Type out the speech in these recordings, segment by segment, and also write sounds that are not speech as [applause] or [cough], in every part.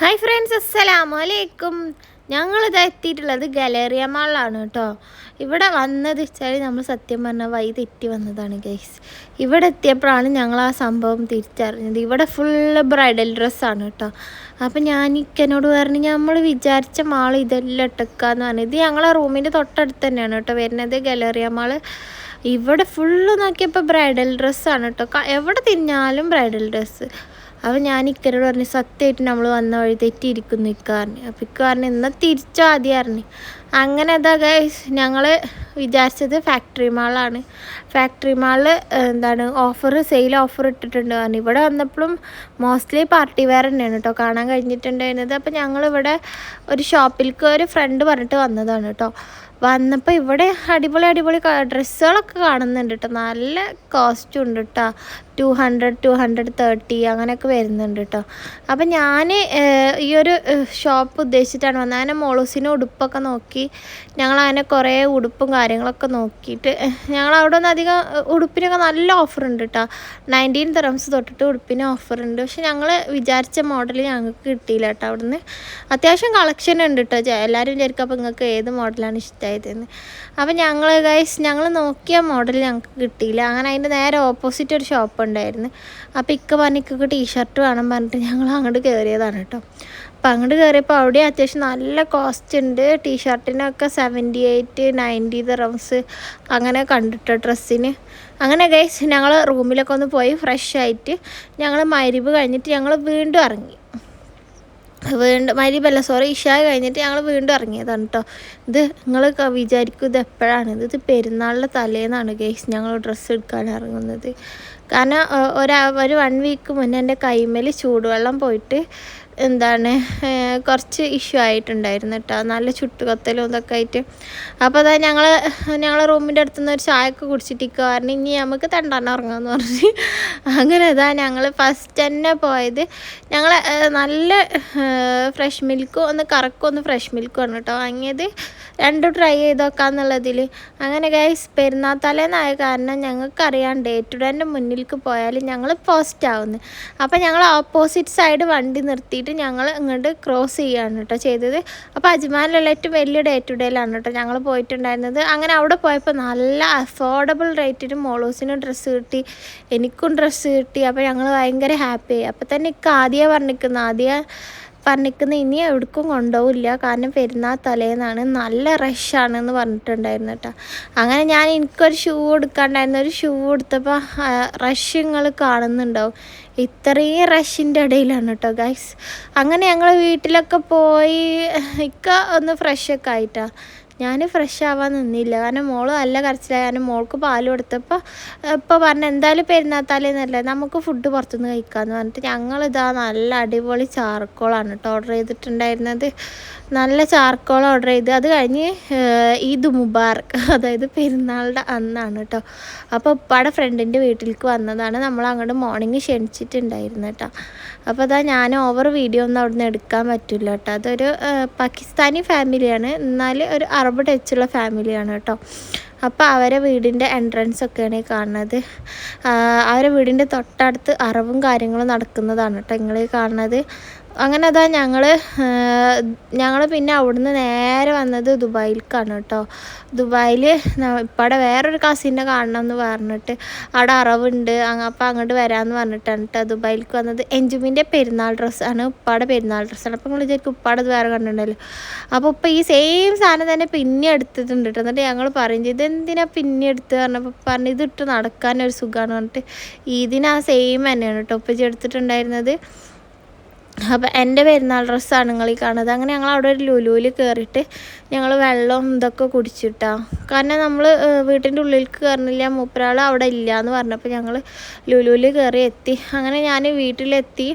Hi friends അസ്സലാമു അലൈക്കും ഞങ്ങളിത് എത്തിയിട്ടുള്ളത് ഗലേറിയ മാളിലാണ് കേട്ടോ. ഇവിടെ വന്നത് വെച്ചാൽ നമ്മൾ സത്യം പറഞ്ഞാൽ വൈ തെറ്റി വന്നതാണ് ഗൈസ് ഇവിടെ എത്തിയപ്പോഴാണ് ഞങ്ങൾ ആ സംഭവം തിരിച്ചറിഞ്ഞത്. ഇവിടെ ഫുള്ള് ബ്രൈഡൽ ഡ്രസ്സാണ് കേട്ടോ. അപ്പം ഞാൻ ഇക്കനോട് പറഞ്ഞ് നമ്മൾ വിചാരിച്ച മാൾ ഇതെല്ലാം ഇട്ടക്കാന്ന് പറഞ്ഞു. ഇത് ഞങ്ങളെ റൂമിന്റെ തൊട്ടടുത്ത് തന്നെയാണ് കേട്ടോ വരുന്നത് ഗലേറിയ മാൾ ഇവിടെ ഫുള്ള് നോക്കിയപ്പോൾ ബ്രൈഡൽ ഡ്രസ്സാണ് കേട്ടോ. എവിടെ തിരിഞ്ഞാലും ബ്രൈഡൽ ഡ്രസ്സ് അപ്പം ഞാൻ ഇക്കരോട് പറഞ്ഞു സത്യമായിട്ട് നമ്മൾ വന്ന വഴി തെറ്റിയിരിക്കുന്നു ഇക്കാറിന് അപ്പം ഇക്കാറിന് എന്നാൽ തിരിച്ചാദ്യം പറഞ്ഞു. അങ്ങനെ അതാ ഗൈസ് ഞങ്ങൾ വിചാരിച്ചത് ഫാക്ടറി മാളാണ് ഫാക്ടറി മാളിൽ എന്താണ് ഓഫർ സെയിൽ ഓഫർ ഇട്ടിട്ടുണ്ട്. പറഞ്ഞു ഇവിടെ വന്നപ്പോഴും മോസ്റ്റ്ലി പാർട്ടി വെയർ തന്നെയാണ് കേട്ടോ കാണാൻ കഴിഞ്ഞിട്ടുണ്ടായിരുന്നത്. അപ്പം ഞങ്ങളിവിടെ ഒരു ഷോപ്പിലേക്ക് ഒരു ഫ്രണ്ട് പറഞ്ഞിട്ട് വന്നതാണ് കേട്ടോ വന്നപ്പോൾ ഇവിടെ അടിപൊളി അടിപൊളി ഡ്രസ്സുകളൊക്കെ കാണുന്നുണ്ട് കേട്ടോ നല്ല കോസ്റ്റും ഉണ്ട് കേട്ടോ two hundred two hundred thirty അങ്ങനെയൊക്കെ വരുന്നുണ്ട് കേട്ടോ അപ്പം ഞാൻ ഈ ഒരു ഷോപ്പ് ഉദ്ദേശിച്ചിട്ടാണ് വന്നത്. അങ്ങനെ മോളൂസിന് ഉടുപ്പൊക്കെ നോക്കി ഞങ്ങൾ അങ്ങനെ കുറേ ഉടുപ്പും കാര്യങ്ങളൊക്കെ നോക്കിയിട്ട് ഞങ്ങൾ അവിടെ നിന്ന് അധികം ഉടുപ്പിനൊക്കെ നല്ല ഓഫർ ഉണ്ട് കേട്ടോ നയന്റീൻ തെറംസ് തൊട്ടിട്ട് ഉടുപ്പിന് ഓഫർ ഉണ്ട് പക്ഷെ ഞങ്ങൾ വിചാരിച്ച മോഡൽ ഞങ്ങൾക്ക് കിട്ടിയില്ല കേട്ടോ അവിടുന്ന്. അത്യാവശ്യം കളക്ഷൻ ഉണ്ട് കേട്ടോ എല്ലാവരും വിചാരിക്കും അപ്പോൾ നിങ്ങൾക്ക് ഏത് മോഡലാണ് ഇഷ്ടമായതെന്ന് അപ്പോൾ ഞങ്ങൾ ഗൈസ് ഞങ്ങൾ നോക്കിയ മോഡൽ ഞങ്ങൾക്ക് കിട്ടിയില്ല. അങ്ങനെ അതിന്റെ നേരെ ഓപ്പോസിറ്റ് ഒരു ഷോപ്പ് ഉണ്ടായിരുന്നു. അപ്പോൾ ഇക്ക പറഞ്ഞ് ഇക്കൊക്കെ ടീഷർട്ട് വേണം പറഞ്ഞിട്ട് ഞങ്ങൾ അങ്ങോട്ട് കയറിയതാണ് കേട്ടോ അപ്പം അങ്ങോട്ട് കയറിയപ്പോൾ അവിടെ അത്യാവശ്യം നല്ല കോസ്റ്റ് ഉണ്ട് ടീഷർട്ടിനൊക്കെ സെവന്റി എയ്റ്റ് നയന്റി റംസ് അങ്ങനെ കണ്ടിട്ടോ ഡ്രസ്സിന് അങ്ങനെ ഗൈസ് ഞങ്ങൾ റൂമിലൊക്കെ ഒന്ന് പോയി ഫ്രഷ് ആയിട്ട് ഞങ്ങൾ മരിവ് കഴിഞ്ഞിട്ട് ഞങ്ങൾ വീണ്ടും ഇറങ്ങി വീണ്ടും മരിവല്ല സോറി ഇഷ കഴിഞ്ഞിട്ട് ഞങ്ങൾ വീണ്ടും ഇറങ്ങിയതാണ് കേട്ടോ ഇത് നിങ്ങൾ വിചാരിക്കും ഇത് എപ്പോഴാണ്? ഇത് ഇത് പെരുന്നാളിന്റെ തലേന്നാണ് ഗൈസ് ഞങ്ങൾ ഡ്രസ്സ് എടുക്കാൻ ഇറങ്ങുന്നത് കാരണം ഒരു ഒരു വൺ വീക്ക് മുന്നേ എന്റെ കൈമേൽ ചൂടുവെള്ളം പോയിട്ട് എന്താണ് കുറച്ച് ഇഷ്യൂ ആയിട്ടുണ്ടായിരുന്നു കേട്ടോ. നല്ല ചുട്ടുകൊത്തലും ഇതൊക്കെ ആയിട്ട്. അപ്പോൾ അതാ ഞങ്ങൾ ഞങ്ങളെ റൂമിന്റെ അടുത്തുനിന്ന് ഒരു ചായയൊക്കെ കുടിച്ചിട്ട് ഇക്ക ഇനി നമുക്ക് തണ്ടാൻ ഇറങ്ങാമെന്ന് പറഞ്ഞ്. അങ്ങനെ അതാ ഞങ്ങൾ ഫസ്റ്റ് തന്നെ പോയത്. ഞങ്ങൾ നല്ല ഫ്രഷ് മിൽക്കും ഒന്ന് കറക്കും ഒന്ന് ഫ്രഷ് മിൽക്കും ആണ് കേട്ടോ വാങ്ങിയത്. രണ്ടും ട്രൈ ചെയ്ത് നോക്കാന്നുള്ളതിൽ അങ്ങനെ ഗൈസ് പെരുന്നാൾ തലേന്നായ കാരണം ഞങ്ങൾക്കറിയാം ഡേ ടു ഡേന്റെ മുന്നിലേക്ക് പോയാലും ഞങ്ങൾ പോസ്റ്റ് ആവുന്നു. അപ്പോൾ ഞങ്ങൾ ഓപ്പോസിറ്റ് സൈഡ് വണ്ടി നിർത്തിയിട്ട് ഞങ്ങൾ ഇങ്ങോട്ട് ക്രോസ് ചെയ്യുകയാണ് കേട്ടോ ചെയ്തത്. അപ്പോൾ അജ്മാനിലുള്ള ഏറ്റവും വലിയ ഡേ ടു ഡേയിലാണ് കേട്ടോ ഞങ്ങൾ പോയിട്ടുണ്ടായിരുന്നത്. അങ്ങനെ അവിടെ പോയപ്പോൾ നല്ല അഫോർഡബിൾ റേറ്റിന് മോളൂസിനും ഡ്രസ്സ് കിട്ടി എനിക്കും ഡ്രസ്സ് കിട്ടി. അപ്പോൾ ഞങ്ങൾ ഭയങ്കര ഹാപ്പി ആയി. അപ്പോൾ തന്നെ ഇക്ക് ആദ്യമേ പറഞ്ഞിരിക്കുന്നു ആദ്യ പറഞ്ഞിരിക്കുന്ന ഇനി എവിടേക്കും കൊണ്ടുപോകില്ല കാരണം പെരുന്നാൾ തലേന്നാണ്. നല്ല റഷാണെന്ന് പറഞ്ഞിട്ടുണ്ടായിരുന്നു കേട്ടോ. അങ്ങനെ ഞാൻ എനിക്കൊരു ഷൂ എടുക്കാണ്ടായിരുന്നു ഒരു ഷൂ എടുത്തപ്പോൾ റഷ് നിങ്ങൾ കാണുന്നുണ്ടാവും. ഇത്രയും റഷിന്റെ ഇടയിലാണ് കേട്ടോ ഗൈസ് അങ്ങനെ ഞങ്ങൾ വീട്ടിലൊക്കെ പോയി ഇക്ക ഒന്ന് ഫ്രഷൊക്കെ ആയിട്ടാ. ഞാൻ ഫ്രഷ് ആവാൻ നിന്നില്ല. കാരണം മോൾ നല്ല കരച്ചിലായി. കാരണം മോൾക്ക് പാൽ കൊടുത്തപ്പോൾ ഇപ്പോൾ പറഞ്ഞു എന്തായാലും പെരുന്നാത്താലേന്നല്ലേ നമുക്ക് ഫുഡ് പുറത്തുനിന്ന് കഴിക്കാമെന്ന് പറഞ്ഞിട്ട് ഞങ്ങളിതാ നല്ല അടിപൊളി ചാർക്കോളാണ് കേട്ടോ ഓർഡർ ചെയ്തിട്ടുണ്ടായിരുന്നത്. നല്ല ചാർക്കോൾ ഓർഡർ ചെയ്ത് അത് കഴിഞ്ഞ് ഈദ് മുബാർക്ക് [laughs] അതായത് പെരുന്നാളുടെ അന്നാണ് കേട്ടോ. അപ്പോൾ ഉപ്പാടെ ഫ്രണ്ടിന്റെ വീട്ടിലേക്ക് വന്നതാണ്. നമ്മൾ അങ്ങോട്ട് മോർണിംഗ് ക്ഷണിച്ചിട്ടുണ്ടായിരുന്നു കേട്ടോ. അപ്പോൾ അതാ ഞാൻ ഓവർ വീഡിയോ ഒന്നും അവിടെ നിന്ന് എടുക്കാൻ പറ്റില്ല കേട്ടോ. അതൊരു പാകിസ്ഥാനി ഫാമിലിയാണ് എന്നാൽ ഒരു അറബ് ടച്ചുള്ള ഫാമിലിയാണ് കേട്ടോ. അപ്പോൾ അവരെ വീടിന്റെ എൻട്രൻസ് ഒക്കെയാണ് കാണുന്നത്. അവരെ വീടിന്റെ തൊട്ടടുത്ത് അറിവും കാര്യങ്ങളും നടക്കുന്നതാണ് കേട്ടോ നിങ്ങൾ കാണുന്നത്. അങ്ങനെ അതാ ഞങ്ങൾ ഞങ്ങൾ പിന്നെ അവിടുന്ന് നേരെ വന്നത് ദുബായിലേക്കാണ് കേട്ടോ. ദുബായിൽ ഇപ്പടെ വേറൊരു കസിനെ കാണണം എന്ന് പറഞ്ഞിട്ട് അവിടെ അറവുണ്ട്. അപ്പം അങ്ങോട്ട് വരാമെന്ന് പറഞ്ഞിട്ടാണ് കേട്ടോ ദുബായിലേക്ക് വന്നത്. എൻജുമിന്റെ പെരുന്നാൾ ഡ്രസ്സാണ് ഉപ്പാടെ പെരുന്നാൾ ഡ്രസ്സാണ് അപ്പം നിങ്ങൾ വിചാരിക്കും ഉപ്പാടെ വേറെ കണ്ടിട്ടുണ്ടല്ലോ. അപ്പോൾ ഇപ്പം ഈ സെയിം സാധനം തന്നെ പിന്നെ എടുത്തിട്ടുണ്ട് കേട്ടോ എന്നിട്ട് ഞങ്ങൾ പറയും ചെയ്ത് എന്തിനാ പിന്നെ എടുത്ത് പറഞ്ഞപ്പോൾ പറഞ്ഞു ഇതിട്ട് നടക്കാനൊരു സുഖമാണ് പറഞ്ഞിട്ട്. ഇതിന് ആ സെയിം തന്നെയാണ് കേട്ടോ ഉപ്പച്ചി എടുത്തിട്ടുണ്ടായിരുന്നത്. അപ്പോൾ എന്റെ പെരുന്നാൾ ഡ്രസ്സാണ് നിങ്ങൾ ഈ കാണുന്നത്. അങ്ങനെ ഞങ്ങൾ അവിടെ ഒരു ലുലുവിൽ കയറിയിട്ട് ഞങ്ങൾ വെള്ളം ഇതൊക്കെ കുടിച്ചിട്ടാ. കാരണം നമ്മൾ വീട്ടിന്റെ ഉള്ളിലേക്ക് കയറുന്നില്ല മൂപ്പരാൾ അവിടെ ഇല്ല എന്ന് പറഞ്ഞപ്പോൾ ഞങ്ങൾ ലുലുവിൽ കയറി എത്തി. അങ്ങനെ ഞാൻ വീട്ടിലെത്തി.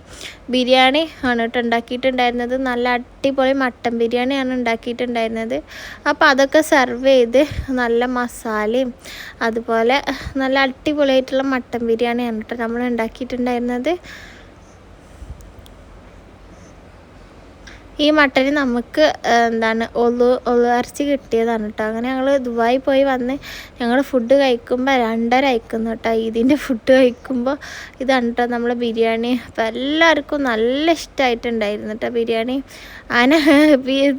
ബിരിയാണി ആണ് കേട്ടോ ഉണ്ടാക്കിയിട്ടുണ്ടായിരുന്നത്. നല്ല അടിപൊളി മട്ടൻ ബിരിയാണിയാണ് ഉണ്ടാക്കിയിട്ടുണ്ടായിരുന്നത്. അപ്പോൾ അതൊക്കെ സെർവ് ചെയ്ത് നല്ല മസാലയും അതുപോലെ നല്ല അടിപൊളിയായിട്ടുള്ള മട്ടൻ ബിരിയാണിയാണ് കേട്ടോ നമ്മൾ ഉണ്ടാക്കിയിട്ടുണ്ടായിരുന്നത്. ഈ മട്ടന് നമുക്ക് എന്താണ് ഒളു ഒളുവരച്ച് കിട്ടിയതാണ് കേട്ടോ അങ്ങനെ ഞങ്ങൾ ദുബായി പോയി വന്ന് ഞങ്ങൾ ഫുഡ് കഴിക്കുമ്പോൾ രണ്ടര അയക്കുന്നു കേട്ടോ ഇതിന്റെ ഫുഡ് കഴിക്കുമ്പോൾ ഇതാണ് കേട്ടോ നമ്മളെ ബിരിയാണി. അപ്പം എല്ലാവർക്കും നല്ല ഇഷ്ടമായിട്ടുണ്ടായിരുന്നു കേട്ടോ ബിരിയാണി. അങ്ങനെ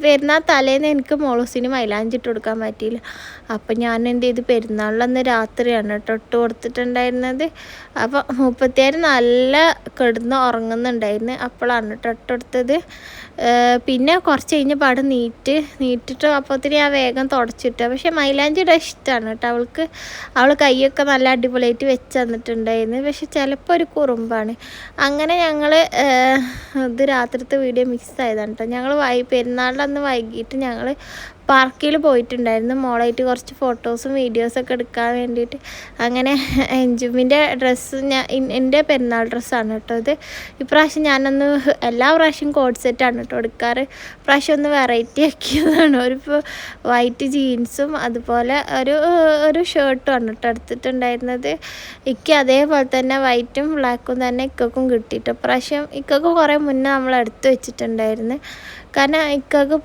പെരുന്നാൾ തലേന്ന് എനിക്ക് മോളൂസിന് മൈലാഞ്ചി ഇട്ട് കൊടുക്കാൻ പറ്റിയില്ല. അപ്പം ഞാൻ എന്ത് ചെയ്ത് പെരുന്നാളിലന്ന് രാത്രിയാണ് കേട്ടോ ഇട്ട് കൊടുത്തിട്ടുണ്ടായിരുന്നത്. അപ്പം മുപ്പത്തിയാറ് നല്ല കിടന്ന് ഉറങ്ങുന്നുണ്ടായിരുന്നു. അപ്പോഴാണ് കേട്ടോ ഇട്ട് കൊടുത്തത്. ഏഹ് പിന്നെ കുറച്ച് കഴിഞ്ഞ് പാട് നീറ്റ് നീറ്റിട്ട് അപ്പോഴത്തേന് ഞാൻ വേഗം തുടച്ചിട്ട്. പക്ഷേ മൈലാഞ്ചിയുടെ ഇഷ്ടമാണ് കേട്ടോ. അവൾക്ക് അവൾ കൈയൊക്കെ നല്ല അടിപൊളിയായിട്ട് വെച്ച് തന്നിട്ടുണ്ടായിരുന്നു. പക്ഷെ ചിലപ്പോൾ ഒരു കുറുമ്പാണ്. അങ്ങനെ ഞങ്ങൾ ഇത് രാത്രിത്തെ വീഡിയോ മിക്സ് ആയതാണ് കേട്ടോ. ഞങ്ങൾ വൈ പെരുന്നാളിലന്ന് വൈകിട്ട് ഞങ്ങൾ പാർക്കിൽ പോയിട്ടുണ്ടായിരുന്നു. മോളായിട്ട് കുറച്ച് ഫോട്ടോസും വീഡിയോസൊക്കെ എടുക്കാൻ വേണ്ടിയിട്ട്. അങ്ങനെ എൻജുമിന്റെ ഡ്രസ്സ് ഞാൻ എന്റെ പെരുന്നാൾ ഡ്രസ്സാണ് കേട്ടോ ഇത്. ഇപ്രാവശ്യം ഞാനൊന്ന് എല്ലാ പ്രാവശ്യം കോഡ് സെറ്റാണ് കേട്ടോ എടുക്കാറ്. പ്രാവശ്യം ഒന്ന് വെറൈറ്റി ആക്കിയതാണ്. ഒരു വൈറ്റ് ജീൻസും അതുപോലെ ഒരു ഒരു ഷർട്ടുമാണ് കേട്ടോ എടുത്തിട്ടുണ്ടായിരുന്നത്. ഇക്ക് അതേപോലെ തന്നെ വൈറ്റും ബ്ലാക്കും തന്നെ ഇക്കും കിട്ടിയിട്ട് പ്രാവശ്യം ഇക്കൊക്കെ കുറേ മുന്നേ നമ്മൾ എടുത്ത് വെച്ചിട്ടുണ്ടായിരുന്നു. കാരണം ഇക്കക്ക്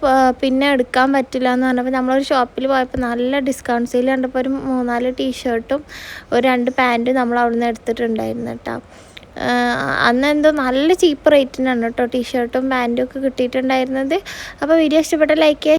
പിന്നെ എടുക്കാൻ പറ്റില്ല എന്ന് പറഞ്ഞപ്പോൾ നമ്മളൊരു ഷോപ്പിൽ പോയപ്പോൾ നല്ല ഡിസ്കൗണ്ട് സെയിൽ കണ്ടപ്പോൾ ഒരു മൂന്നാൽ ടീഷർട്ടും ഒരു രണ്ട് പാന്റും നമ്മൾ അവിടെ നിന്ന് എടുത്തിട്ടുണ്ടായിരുന്നു കേട്ടോ അന്ന് എന്തോ നല്ല ചീപ്പ് റേറ്റിനാണ് കേട്ടോ ടീഷർട്ടും പാന്റും ഒക്കെ കിട്ടിയിട്ടുണ്ടായിരുന്നത്. അപ്പോൾ വീഡിയോ ഇഷ്ടപ്പെട്ട ലൈക്ക്